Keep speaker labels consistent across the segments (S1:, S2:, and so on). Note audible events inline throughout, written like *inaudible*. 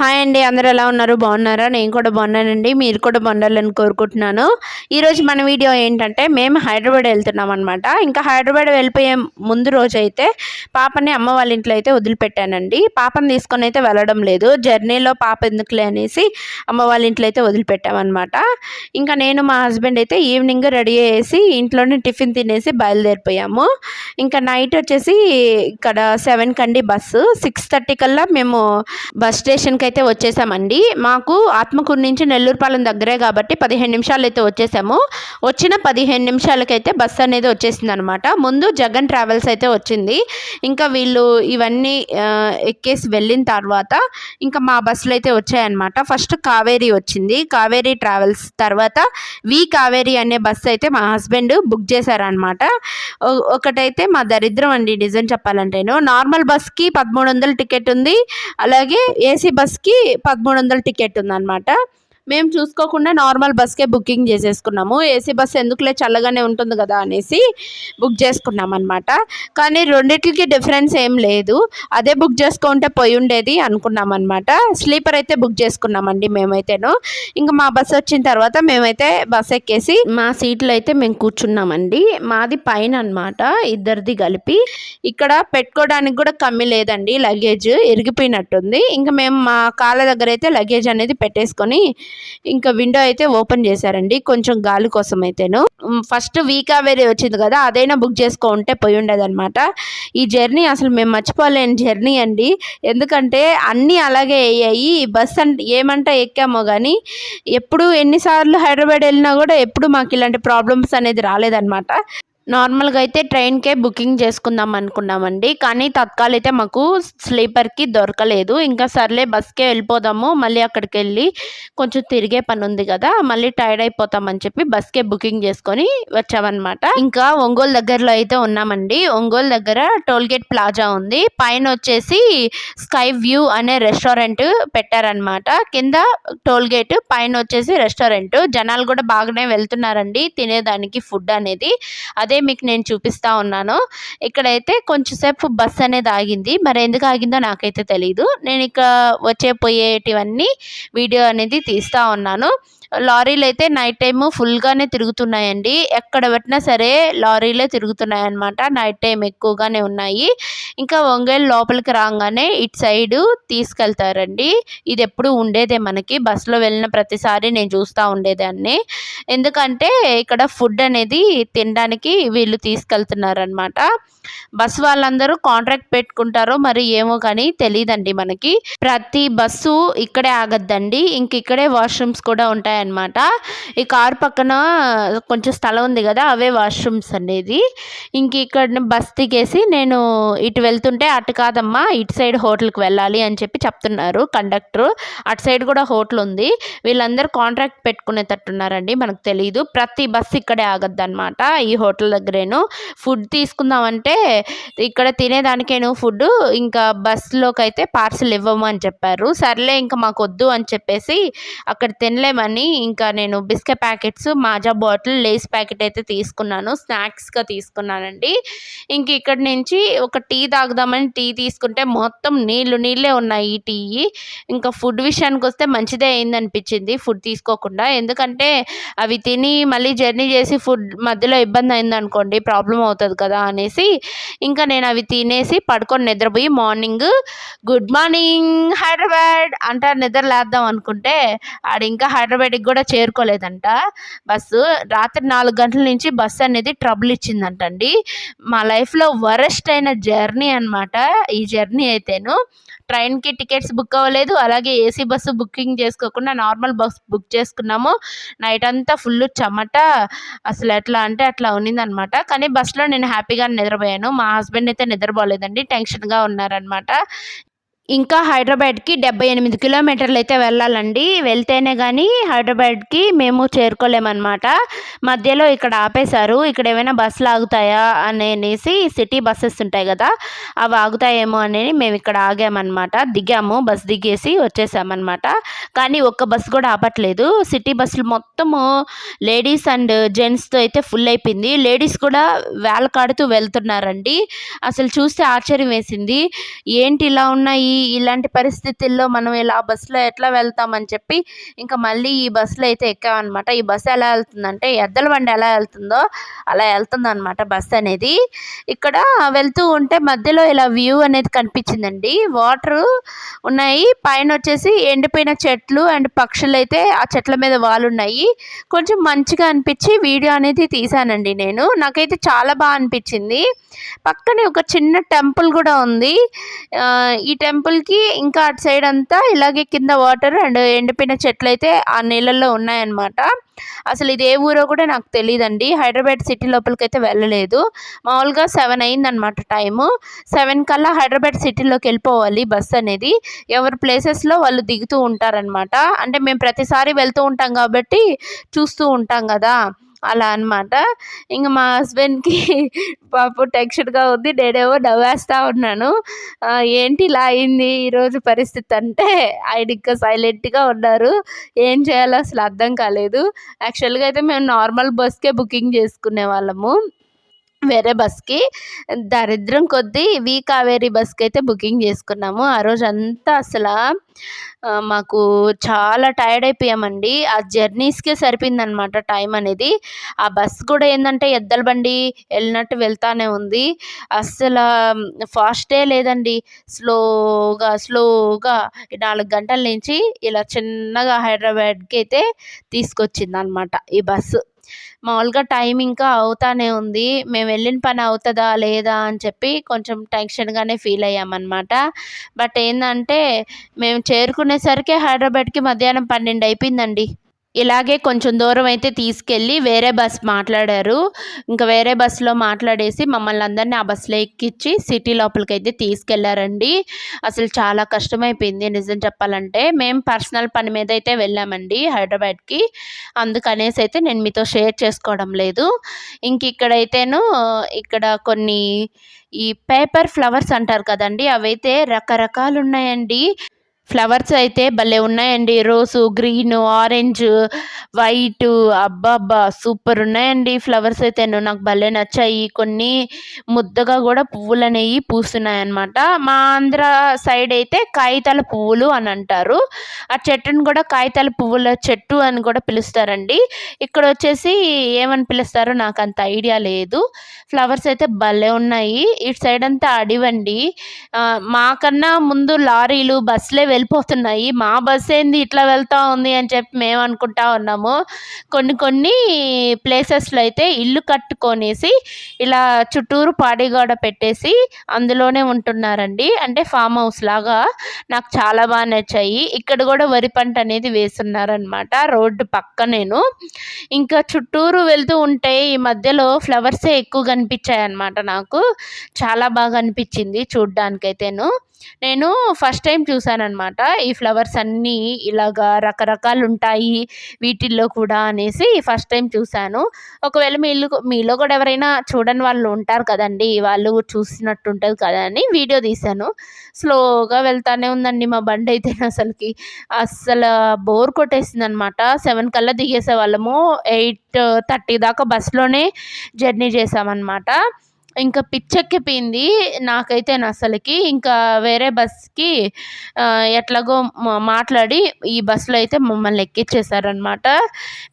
S1: Hi అండి అందరూ ఎలా ఉన్నారు? బాగున్నారా? నేను కూడా బాగున్నానండి. మీరు కూడా బాగుండాలని కోరుకుంటున్నాను. ఈరోజు మన వీడియో ఏంటంటే మేము హైదరాబాద్ వెళ్తున్నాం అనమాట ఇంకా హైదరాబాద్ వెళ్ళిపోయే ముందు రోజు అయితే పాపని అమ్మ వాళ్ళ ఇంట్లో అయితే వదిలిపెట్టానండి. పాపని తీసుకొని అయితే వెళ్ళడం లేదు. జర్నీలో పాప ఎందుకులే అనేసి అమ్మ వాళ్ళ ఇంట్లో అయితే వదిలిపెట్టామన్నమాట. ఇంకా నేను మా హస్బెండ్ అయితే ఈవినింగ్ రెడీ అయ్యేసి ఇంట్లోనే టిఫిన్ తినేసి బయలుదేరిపోయాము. ఇంకా నైట్ వచ్చేసి ఇక్కడ సెవెన్ కండి బస్సు. సిక్స్ థర్టీ కల్లా మేము బస్ స్టేషన్కి అయితే వచ్చేసామండి. మాకు ఆత్మకూరు నుంచి నెల్లూరుపాలెం దగ్గరే కాబట్టి పదిహేను నిమిషాలు అయితే వచ్చేసాము. వచ్చిన పదిహేను నిమిషాలకైతే బస్సు అనేది వచ్చేసింది అనమాట ముందు జగన్ ట్రావెల్స్ అయితే వచ్చింది. ఇంకా వీళ్ళు ఇవన్నీ ఎక్కేసి వెళ్ళిన తర్వాత ఇంకా మా బస్సులు అయితే వచ్చాయన్నమాట ఫస్ట్ కావేరీ వచ్చింది. కావేరీ ట్రావెల్స్ తర్వాత వి కావేరీ అనే బస్సు అయితే మా హస్బెండ్ బుక్ చేశారనమాట. ఒకటైతే మా దరిద్రం అండి నిజం చెప్పాలంటేను. నార్మల్ బస్కి పదమూడు వందల టికెట్ ఉంది. అలాగే ఏసీ బస్ కి పదమూడు వందల టికెట్ ఉందన్నమాట. మేము చూసుకోకుండా నార్మల్ బస్కే బుకింగ్ చేసేసుకున్నాము. ఏసీ బస్ ఎందుకులే చల్లగానే ఉంటుంది కదా అనేసి బుక్ చేసుకున్నాం అనమాట కానీ రెండిటికి డిఫరెన్స్ ఏం లేదు. అదే బుక్ చేసుకుంటే పోయి ఉండేది అనుకున్నాం అనమాట స్లీపర్ అయితే బుక్ చేసుకున్నామండి మేమైతేను. ఇంకా మా బస్సు వచ్చిన తర్వాత మేమైతే బస్ ఎక్కేసి మా సీట్లో అయితే మేము కూర్చున్నామండి. మాది పైన అన్నమాట ఇద్దరిది కలిపి. ఇక్కడ పెట్టుకోవడానికి కూడా కమ్మి లేదండి లగేజ్ ఇరిగిపోయినట్టుంది. ఇంకా మేము మా కాళ్ళ దగ్గర అయితే లగేజ్ అనేది పెట్టేసుకొని ఇంకా విండో అయితే ఓపెన్ చేశారండి. కొంచెం గాలి కోసం అయితేను ఫస్ట్ వీక్ వేరే వచ్చింది కదా అదైనా బుక్ చేసుకో ఉంటే పోయి ఉండేదన్నమాట. ఈ జర్నీ అసలు మేము మర్చిపోలేని జర్నీ అండి. ఎందుకంటే అన్నీ అలాగే అయ్యాయి. ఈ బస్ అంటే ఏమంటా ఎక్కామో కానీ ఎప్పుడు ఎన్నిసార్లు హైదరాబాద్ వెళ్ళినా కూడా ఎప్పుడు మాకు ఇలాంటి ప్రాబ్లమ్స్ అనేది రాలేదన్నమాట. నార్మల్గా అయితే ట్రైన్కే బుకింగ్ చేసుకుందాం అనుకున్నామండి కానీ తత్కాల్ అయితే మాకు స్లీపర్కి దొరకలేదు. ఇంకా సర్లే బస్కే వెళ్ళిపోదాము మళ్ళీ అక్కడికి వెళ్ళి కొంచెం తిరిగే పని ఉంది కదా మళ్ళీ టైర్డ్ అయిపోతామని చెప్పి బస్కే బుకింగ్ చేసుకొని వచ్చామన్నమాట. ఇంకా ఒంగోలు దగ్గరలో అయితే ఉన్నామండి. ఒంగోలు దగ్గర టోల్గేట్ ప్లాజా ఉంది. పైన వచ్చేసి స్కై వ్యూ అనే రెస్టారెంట్ పెట్టారనమాట కింద టోల్గేట్ పైన వచ్చేసి రెస్టారెంట్. జనాలు కూడా బాగానే వెళ్తున్నారండి తినేదానికి ఫుడ్ అనేది. అది అదే మీకు నేను చూపిస్తూ ఉన్నాను. ఇక్కడైతే కొంచెంసేపు బస్ అనేది ఆగింది. మరి ఎందుకు ఆగిందో నాకైతే తెలియదు నేను ఇక వచ్చే పోయేటివన్నీ వీడియో అనేది తీస్తూ ఉన్నాను. లారీలు అయితే నైట్ టైము ఫుల్గానే తిరుగుతున్నాయండి. ఎక్కడ పెట్టినా సరే లారీలే తిరుగుతున్నాయి అన్నమాట నైట్ టైం ఎక్కువగానే ఉన్నాయి. ఇంకా ఒంగేలు లోపలికి రాగానే ఇటు సైడు తీసుకెళ్తారండి. ఇది ఎప్పుడు ఉండేదే మనకి. బస్సులో వెళ్ళిన ప్రతిసారి నేను చూస్తూ ఉండేదాన్ని. ఎందుకంటే ఇక్కడ ఫుడ్ అనేది తినడానికి వీళ్ళు తీసుకెళ్తున్నారనమాట బస్ వాళ్ళందరూ కాంట్రాక్ట్ పెట్టుకుంటారో మరి ఏమో కానీ తెలియదండి మనకి. ప్రతి బస్సు ఇక్కడే ఆగద్దండి. ఇంక ఇక్కడే వాష్రూమ్స్ కూడా ఉంటాయన్నమాట. ఈ కారు పక్కన కొంచెం స్థలం ఉంది కదా అవే వాష్రూమ్స్ అనేది. ఇంక ఇక్కడ బస్ దిగేసి నేను ఇటు వెళ్తుంటే అటు కాదమ్మా ఇటు సైడ్ హోటల్కి వెళ్ళాలి అని చెప్పి చెప్తున్నారు కండక్టర్. అటు సైడ్ కూడా హోటల్ ఉంది. వీళ్ళందరూ కాంట్రాక్ట్ పెట్టుకునేటట్టున్నారండి మనకు తెలియదు ప్రతి బస్సు ఇక్కడే ఆగద్దు అనమాట ఈ హోటల్ దగ్గరేను. ఫుడ్ తీసుకుందామంటే ఇక్కడ తినేదానికేను ఫుడ్ ఇంకా బస్సులోకి అయితే పార్సిల్ ఇవ్వము అని చెప్పారు. సర్లే ఇంకా మాకు వద్దు అని చెప్పేసి అక్కడ తినలేమని ఇంకా నేను biscuit packets Maaza bottle Lays packet అయితే తీసుకున్నాను. స్నాక్స్గా తీసుకున్నానండి. ఇంక ఇక్కడ నుంచి ఒక టీ తాగుదామని టీ తీసుకుంటే మొత్తం నీళ్ళు నీళ్ళే ఉన్నాయి ఈ టీ. ఇంకా ఫుడ్ విషయానికి వస్తే మంచిదే అయింది అనిపించింది ఫుడ్ తీసుకోకుండా. ఎందుకంటే అవి తిని మళ్ళీ జర్నీ చేసి ఫుడ్ మధ్యలో ఇబ్బంది అయింది అనుకోండి ప్రాబ్లం అవుతుంది కదా అనేసి ఇంకా నేను అవి తినేసి పడుకొని నిద్రపోయి మార్నింగ్ గుడ్ మార్నింగ్ హైదరాబాద్ అంట నిద్ర లేద్దాం అనుకుంటే ఆడ ఇంకా హైదరాబాద్కి కూడా చేరుకోలేదంట. బస్సు రాత్రి నాలుగు గంటల నుంచి బస్సు అనేది ట్రబుల్ ఇచ్చిందంటండి. మా లైఫ్లో వరస్ట్ అయిన జర్నీ అనమాట ఈ జర్నీ అయితేను. ట్రైన్కి టికెట్స్ బుక్ అవ్వలేదు. అలాగే ఏసీ బస్సు బుకింగ్ చేసుకోకుండా నార్మల్ బస్ బుక్ చేసుకున్నాము. నైట్ అంతా ఫుల్ చెమట. అసలు ఎట్లా అంటే అట్లా ఉన్నిందనమాట. కానీ బస్సులో నేను హ్యాపీగా నిద్రపోయాను. మా హస్బెండ్ అయితే నిద్రపోలేదండి. టెన్షన్గా ఉన్నారనమాట. ఇంకా హైదరాబాద్కి డెబ్బై ఎనిమిది కిలోమీటర్లు అయితే వెళ్ళాలండి. వెళ్తేనే కానీ హైదరాబాద్కి మేము చేరుకోలేమన్నమాట. మధ్యలో ఇక్కడ ఆపేశారు. ఇక్కడ ఏమైనా బస్సులు ఆగుతాయా అనేసి సిటీ బస్సెస్ ఉంటాయి కదా అవి ఆగుతాయేమో అని మేము ఇక్కడ ఆగామన్నమాట. దిగాము. బస్ దిగేసి వచ్చేసామన్నమాట. కానీ ఒక్క బస్సు కూడా ఆపట్లేదు. సిటీ బస్సులు మొత్తము లేడీస్ అండ్ జెంట్స్తో అయితే ఫుల్ అయిపోయింది. లేడీస్ కూడా వేలకాడుతూ వెళ్తున్నారండి. అసలు చూస్తే ఆశ్చర్యం వేసింది. ఏంటి ఇలా ఉన్నాయి? ఇలాంటి పరిస్థితుల్లో మనం ఇలా బస్సులో ఎట్లా వెళ్తామని చెప్పి ఇంకా మళ్ళీ ఈ బస్సులో అయితే ఎక్కామన్నమాట. ఈ బస్సు ఎలా వెళ్తుందంటే ఎద్దల బండి ఎలా వెళ్తుందో అలా వెళ్తుందన్నమాట బస్సు అనేది. ఇక్కడ వెళ్తూ ఉంటే మధ్యలో ఇలా వ్యూ అనేది కనిపించిందండి. వాటర్ ఉన్నాయి. పైన వచ్చేసి ఎండిపోయిన చెట్లు అండ్ పక్షులు అయితే ఆ చెట్ల మీద వాళ్ళు ఉన్నాయి. కొంచెం మంచిగా అనిపించి వీడియో అనేది తీసానండి నేను. నాకైతే చాలా బాగా అనిపించింది. పక్కనే ఒక చిన్న టెంపుల్ కూడా ఉంది. ఈ టెంపుల్ టెంపుల్కి ఇంకా అటు సైడ్ అంతా ఇలాగే కింద వాటర్ అండ్ ఎండిపోయిన చెట్లు అయితే ఆ నీళ్ళల్లో ఉన్నాయన్నమాట. అసలు ఇది ఏ ఊరో కూడా నాకు తెలియదండి హైదరాబాద్ సిటీ లోపలికి అయితే వెళ్ళలేదు. మామూలుగా సెవెన్ అయిందనమాట టైము. సెవెన్ కల్లా హైదరాబాద్ సిటీలోకి వెళ్ళిపోవాలి బస్ అనేది. ఎవరి ప్లేసెస్లో వాళ్ళు దిగుతూ ఉంటారనమాట అంటే మేము ప్రతిసారి వెళ్తూ ఉంటాం కాబట్టి చూస్తూ ఉంటాం కదా. అలా అనమాట ఇంక మా హస్బెండ్కి *laughs* పాపం టెన్షన్గా ఉంది. నేనేమో నవ్వేస్తూ ఉన్నాను. ఏంటి ఇలా అయింది? ఈరోజు పరిస్థితి అంటే ఆయన ఇంకా సైలెంట్గా ఉన్నారు. ఏం చేయాలో అసలు అర్థం కాలేదు. యాక్చువల్గా అయితే మేము నార్మల్ బస్కే బుకింగ్ చేసుకునే వాళ్ళము. వేరే బస్కి. దరిద్రం కొద్దీ వి కావేరీ బస్కి అయితే బుకింగ్ చేసుకున్నాము. ఆ రోజు అంతా అసలు మాకు చాలా టైర్డ్ అయిపోయామండి. ఆ జర్నీస్కే సరిపోయిందనమాట టైం అనేది. ఆ బస్ కూడా ఏంటంటే ఎద్దల బండి వెళ్ళినట్టు వెళ్తానే ఉంది. అస్సలు ఫాస్టే లేదండి. స్లోగా స్లోగా నాలుగు గంటల నుంచి ఇలా చిన్నగా హైదరాబాద్కి అయితే తీసుకొచ్చింది అనమాట ఈ బస్సు. మామూలుగా టైం ఇంకా అవుతానే ఉంది. మేము వెళ్ళిన పని అవుతుందా లేదా అని చెప్పి కొంచెం టెన్షన్గానే ఫీల్ అయ్యామన్నమాట. బట్ ఏంటంటే మేము చేరుకునేసరికి హైదరాబాద్కి మధ్యాహ్నం పన్నెండు అయిపోయిందండి. ఇలాగే కొంచెం దూరం అయితే తీసుకెళ్ళి వేరే బస్ మాట్లాడారు. ఇంకా వేరే బస్సులో మాట్లాడేసి మమ్మల్ని అందరినీ ఆ బస్సులో ఎక్కించి సిటీ లోపలికి అయితే తీసుకెళ్ళారండి. అసలు చాలా కష్టమైపోయింది నిజం చెప్పాలంటే. మేము పర్సనల్ పని మీద అయితే వెళ్ళామండి హైదరాబాద్కి. అందుకనేసి అయితే నేను మీతో షేర్ చేసుకోవడం లేదు. ఇంక ఇక్కడైతేను ఇక్కడ కొన్ని ఈ పేపర్ ఫ్లవర్స్ అంటారు కదండి అవైతే రకరకాలు ఉన్నాయండి ఫ్లవర్స్ అయితే భలే ఉన్నాయండి. రోసు గ్రీన్ ఆరెంజ్ వైట్ అబ్బాబ్బా సూపర్ ఉన్నాయండి. ఫ్లవర్స్ అయితే నాకు భలే నచ్చాయి. కొన్ని ముద్దగా కూడా పువ్వులు అనేవి పూస్తున్నాయి అనమాట మా ఆంధ్ర సైడ్ అయితే కాగితాల పువ్వులు అని అంటారు. ఆ చెట్టును కూడా కాగితాల పువ్వుల చెట్టు అని కూడా పిలుస్తారండి. ఇక్కడ వచ్చేసి ఏమని పిలుస్తారో నాకు అంత ఐడియా లేదు. ఫ్లవర్స్ అయితే భలే ఉన్నాయి. ఇటు సైడ్ అంతా అడివండి. మాకన్నా ముందు లారీలు బస్సులే వెళ్ళిపోతున్నాయి. మా బస్ ఏంది ఇట్లా వెళ్తూ ఉంది అని చెప్పి మేము అనుకుంటా ఉన్నాము. కొన్ని కొన్ని ప్లేసెస్లో అయితే ఇల్లు కట్టుకొనేసి ఇలా చుట్టూరు పాడిగోడ పెట్టేసి అందులోనే ఉంటున్నారండి. అంటే ఫామ్ హౌస్ లాగా నాకు చాలా బాగా నచ్చాయి. ఇక్కడ కూడా వరి పంట అనేది వేస్తున్నారనమాట రోడ్డు పక్క నేను. ఇంకా చుట్టూరు వెళ్తూ ఉంటే ఈ మధ్యలో ఫ్లవర్సే ఎక్కువ కనిపించాయి అన్నమాట నాకు. చాలా బాగా అనిపించింది చూడ్డానికైతేను. నేను ఫస్ట్ టైం అనమాట ఈ ఫ్లవర్స్ అన్నీ ఇలాగా రకరకాలు ఉంటాయి వీటిల్లో కూడా అనేసి ఫస్ట్ టైం చూశాను. ఒకవేళ మీళ్ళు మీలో కూడా ఎవరైనా చూడని వాళ్ళు ఉంటారు కదండి వాళ్ళు చూసినట్టు ఉంటుంది కదా అని వీడియో తీశాను. స్లోగా వెళ్తానే ఉందండి మా బండి అయితే అసలుకి. అస్సలు బోర్ కొట్టేసింది అనమాట సెవెన్ కల్లా దిగేసే వాళ్ళము ఎయిట్ థర్టీ దాకా బస్సులోనే జర్నీ చేసామన్నమాట ఇంకా పిచ్చెక్కిపోయింది నాకైతే అసలుకి. ఇంకా వేరే బస్కి ఎట్లాగో మాట్లాడి ఈ బస్సులో అయితే మమ్మల్ని ఎక్కించేశారనమాట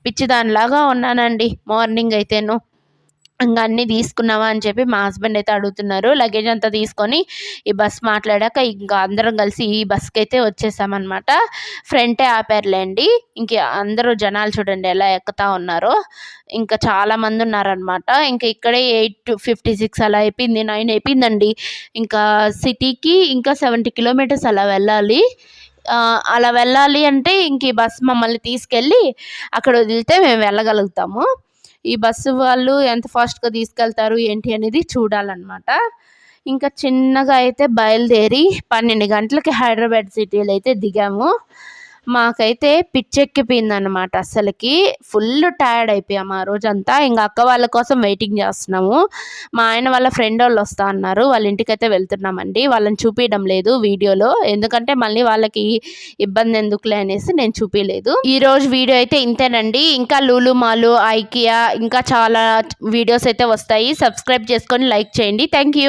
S1: పిచ్చిదానిలాగా ఉన్నానండి. మార్నింగ్ అయితేను. ఇంకా అన్నీ తీసుకున్నావా అని చెప్పి మా హస్బెండ్ అయితే అడుగుతున్నారు. లగేజ్ అంతా తీసుకొని ఈ బస్ మాట్లాడాక ఇంకా అందరం కలిసి ఈ బస్కి అయితే వచ్చేసామన్నమాట. ఫ్రంటే ఆపారులేండి. ఇంక అందరూ జనాలు చూడండి ఎలా ఎక్కుతా ఉన్నారో. ఇంకా చాలామంది ఉన్నారనమాట ఇంకా ఇక్కడే ఎయిట్ ఫిఫ్టీ సిక్స్ అలా అయిపోయింది నైన్ అయిపోయిందండి. ఇంకా సిటీకి ఇంకా సెవెంటీ కిలోమీటర్స్ అలా వెళ్ళాలి. అలా వెళ్ళాలి అంటే ఇంక ఈ బస్ మమ్మల్ని తీసుకెళ్ళి అక్కడ వదిలితే మేము వెళ్ళగలుగుతాము. ఈ బస్సు వాళ్ళు ఎంత ఫాస్ట్గా తీసుకెళ్తారు ఏంటి అనేది చూడాలన్నమాట. ఇంకా చిన్నగా అయితే బయలుదేరి పన్నెండు గంటలకి హైదరాబాద్ సిటీలో అయితే దిగాము. మాకైతే పిచ్చెక్కిపోయిందనమాట అసలుకి ఫుల్ టైర్డ్ అయిపోయాము ఆ రోజంతా. ఇంకా అక్క వాళ్ళ కోసం వెయిటింగ్ చేస్తున్నాము. మా ఆయన వాళ్ళ ఫ్రెండ్ వాళ్ళు వస్తా అన్నారు. వాళ్ళ ఇంటికైతే వెళ్తున్నామండి. వాళ్ళని చూపించడం లేదు వీడియోలో. ఎందుకంటే మళ్ళీ వాళ్ళకి ఇబ్బంది ఎందుకులే అనేసి నేను చూపించలేదు ఈ రోజు వీడియో అయితే ఇంతేనండి. ఇంకా లూలు మాలు ఐకియా ఇంకా చాలా వీడియోస్ అయితే వస్తాయి. సబ్స్క్రైబ్ చేసుకొని లైక్ చేయండి. Thank you.